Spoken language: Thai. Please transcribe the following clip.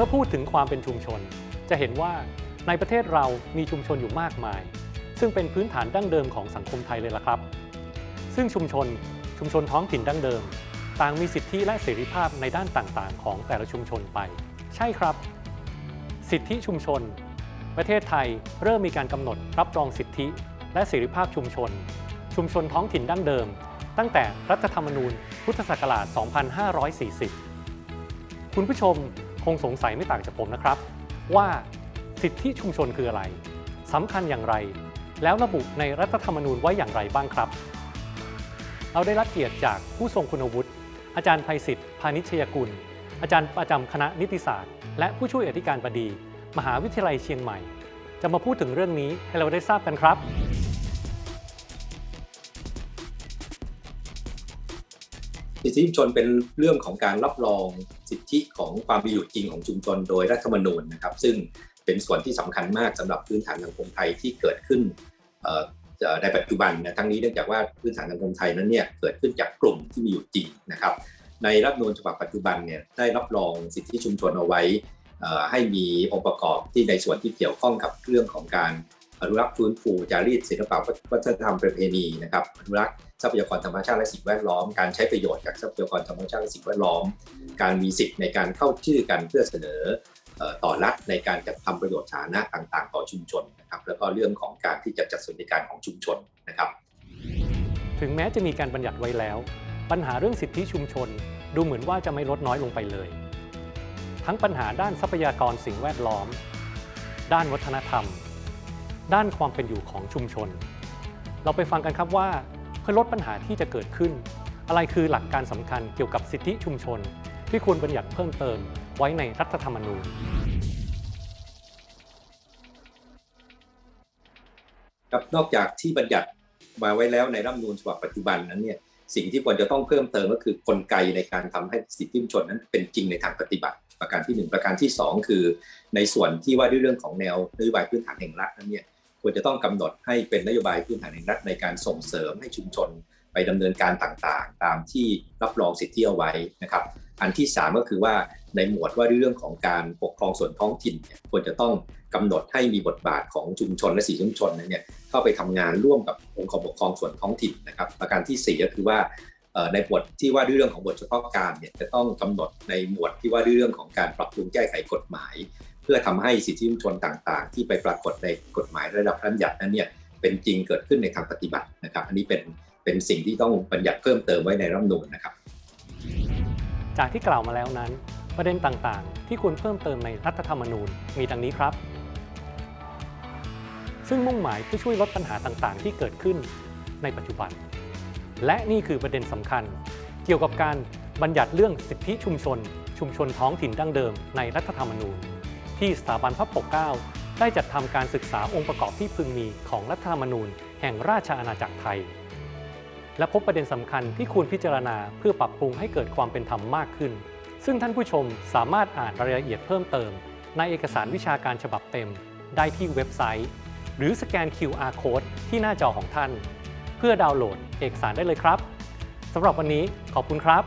เมื่อพูดถึงความเป็นชุมชน จะเห็นว่าในประเทศเรามีชุมชนอยู่มากมาย ซึ่งเป็นพื้นฐานดั้งเดิมของสังคมไทยเลยล่ะครับ ซึ่งชุมชนชุมชนท้องถิ่นดั้งเดิม ต่างมีสิทธิและเสรีภาพในด้านต่างๆ ของแต่ละชุมชนไป ใช่ครับ สิทธิชุมชน ประเทศไทยเริ่มมีการกำหนดรับรองสิทธิ และเสรีภาพชุมชน ชุมชนท้องถิ่นดั้งเดิม ตั้งแต่รัฐธรรมนูญ พุทธศักราช 2540 คุณผู้ชม คงสงสัยไม่ต่างจากผมนะครับ ว่าสิทธิชุมชนคืออะไรสำคัญอย่างไร แล้วระบุในรัฐธรรมนูญไว้อย่างไรบ้างครับ เราได้รับเกียรติจากผู้ทรงคุณวุฒิอาจารย์ไพศิษฐ์พานิชยกุล อาจารย์ประจำคณะนิติศาสตร์ และผู้ช่วยอธิการบดี มหาวิทยาลัยเชียงใหม่ จะมาพูดถึงเรื่องนี้ให้เราได้ทราบกันครับ สิทธิชุมชนเป็นเรื่องของการรับรองสิทธิของความมีอยู่จริงของชุมชนโดยรัฐธรรมนูญนะครับ ซึ่งเป็นส่วนที่สำคัญมากสำหรับพื้นฐานสังคมไทยที่เกิดขึ้นในปัจจุบันนะทั้งนี้เนื่องจากว่าพื้นฐานสังคมไทยนั้นเนี่ยเกิดขึ้นจากกลุ่มที่มีอยู่จริงนะครับ ในรัฐธรรมนูญฉบับปัจจุบันเนี่ยได้รับรองสิทธิชุมชนเอาไว้ให้มีองค์ประกอบที่ในส่วนที่เกี่ยวข้องกับเรื่องของการ อนุรักษ์ฟื้นฟูจารีตศิลปะวัฒนธรรมประเพณีนะครับอนุรักษ์ทรัพยากรธรรมชาติและสิ่งแวดล้อม การใช้ประโยชน์จากทรัพยากรธรรมชาติและสิ่งแวดล้อม การมีสิทธิ์ในการเข้าชื่อกันเพื่อเสนอต่อรัฐในการจัดทำประโยชน์สาธารณะต่าง ๆ ต่อชุมชนนะครับแล้วก็เรื่องของการที่จะจัดสวัสดิการของชุมชนนะครับ ถึงแม้จะมีการบัญญัติไว้แล้ว ปัญหาเรื่องสิทธิชุมชน ดูเหมือนว่าจะไม่ลดน้อยลงไปเลย ทั้งปัญหาด้านทรัพยากรสิ่งแวดล้อม ด้านวัฒนธรรม ด้านความเป็นอยู่ของชุมชน เราไปฟังกันครับว่าเพื่อลดปัญหาที่จะเกิดขึ้น อะไรคือหลักการสำคัญเกี่ยวกับสิทธิชุมชน ที่ควรบัญญัติเพิ่มเติมไว้ในรัฐธรรมนูญ ครับนอกจากที่บัญญัติมาไว้แล้วในรัฐธรรมนูญฉบับปัจจุบันนั้นเนี่ยสิ่งที่ควรจะต้องเพิ่มเติมก็คือกลไกในการทำให้สิทธิชุมชนนั้นเป็นจริงในทางปฏิบัติ ประการที่หนึ่งประการที่สองคือ ในส่วนที่ว่าด้วยเรื่องของแนวนโยบายพื้นฐานแห่งรัฐนั้นเนี่ย ควรจะต้องกำหนดให้เป็นนโยบายพื้นฐานแห่งรัฐในการส่งเสริมให้ชุมชนไปดำเนินการต่างๆ ตามที่รับรองสิทธิเอาไว้นะครับ อันที่สามก็คือว่าในหมวดว่าด้วยเรื่องของการปกครองส่วนท้องถิ่นเนี่ยควรจะต้องกำหนดให้มีบทบาทของชุมชนและสีชุมชนเนี่ยเข้าไปทำงานร่วมกับองค์กรปกครองส่วนท้องถิ่นนะครับ ประการที่สี่ก็คือว่าในบทที่ว่าด้วยเรื่องของบทเฉพาะการเนี่ยจะต้องกำหนดในหมวดที่ว่าด้วยเรื่องของการปรับปรุงแก้ไขกฎหมาย พื่อทำให้สิทธิชุมชนต่างๆ ที่ไปปรากฏในกฎหมายระดับบัญญัตินั้นเนี่ยเป็นจริงเกิดขึ้นในทางปฏิบัตินะครับ อันนี้เป็นเป็นสิ่งที่ต้องบัญญัติเพิ่มเติมไว้ในรัฐธรรมนูญนะครับ จากที่กล่าวมาแล้วนั้น ประเด็นต่างๆ ที่ควรเพิ่มเติมในรัฐธรรมนูญมีดังนี้ครับ ซึ่งมุ่งหมายเพื่อช่วยลดปัญหาต่างๆ ที่เกิดขึ้นในปัจจุบัน และนี่คือประเด็นสำคัญ เกี่ยวกับการบัญญัติเรื่องสิทธิชุมชน ชุมชนท้องถิ่นดั้งเดิมในรัฐธรรมนูญ ที่สถาบันพระปกเกล้าได้จัดทำการศึกษาองค์ประกอบที่พึงมีของรัฐธรรมนูญ แห่งราชอาณาจักรไทย และพบประเด็นสำคัญที่ควรพิจารณาเพื่อปรับปรุงให้เกิดความเป็นธรรมมากขึ้น ซึ่งท่านผู้ชมสามารถอ่านรายละเอียดเพิ่มเติม ในเอกสารวิชาการฉบับเต็ม ได้ที่เว็บไซต์ หรือสแกน QR Code ที่หน้าจอของท่าน เพื่อดาวน์โหลดเอกสารได้เลยครับสำหรับวันนี้ขอบคุณครับ